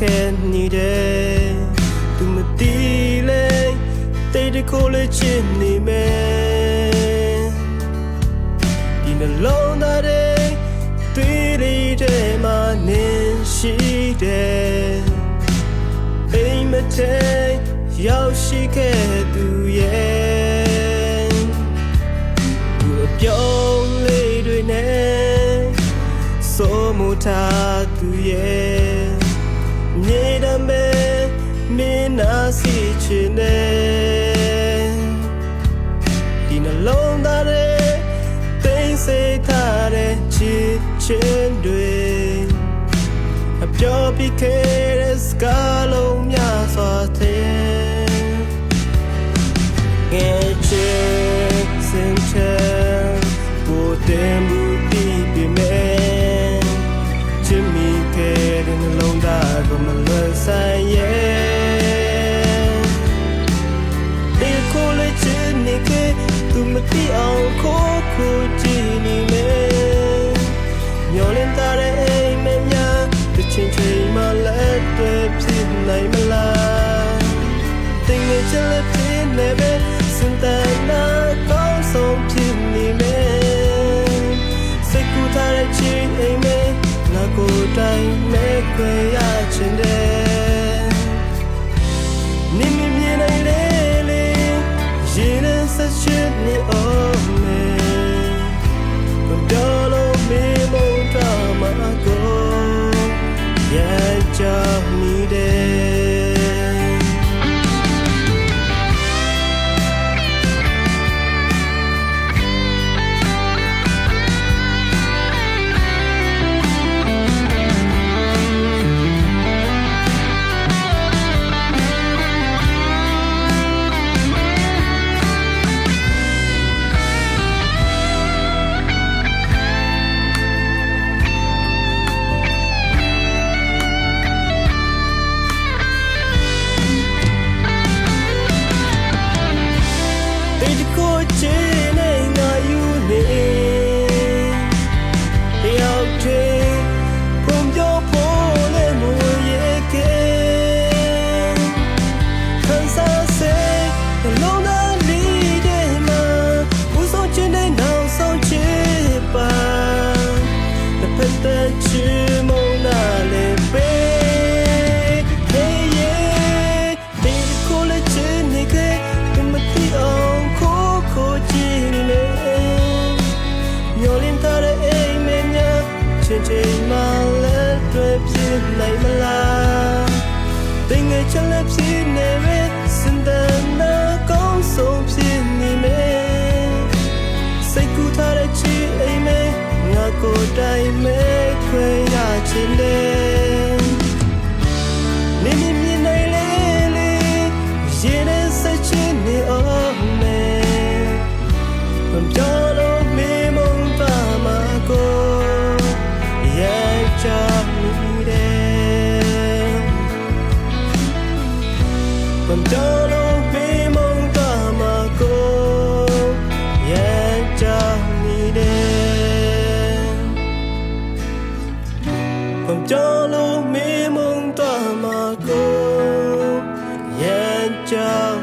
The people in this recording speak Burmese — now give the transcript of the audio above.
ခဲနေတယ်သူမတီးလေတိတ်တကိုယ်လေးချစ်နေမယ်ဒီနှလုံးသားတွေတွေ့လေးတဲ့မှာနေရှိတယ်အိမ်မထဲရောက်ရှိခဲ့သူရဲ့သူအပြုံးလေးတွေနဲ့စိုးမထားသူရဲ့ မြေတမဲမင်းနာစီချင်တဲ့ဒီနှလုံးသားတွေသိမ့်စိတ်ထားတဲ့ချစ်ချင်းတွေအပြောပြခဲ့တဲ့စကား တီးအောင်ခိုးခိုးကြည့်နေမယ်မျောလင်းတာတဲ့အိမ်မက်များတစ်ချိန်ချိန်မှလက်တွေဖြစ်နိုင်မလား tình người chân lên phía này bên xin ta na có ချင်းချင်းမှလည်းတွေ့ဖြစ်နိုင်မလားတင်ငယ်ချင်လည်းဖြစ်နေမယ်စင်တနာကောင်းဆုံးဖြစ်နေမယ်စိတ်ကူထားတဲ့ချီအိမ်မက်ငါကိုယ်တိုင်မဲ့ခွင့်ရချင်တယ်နေမမြင်နိုင်လေလေရင်နဲ့ဆက်ချင်နေအောင်မ chờ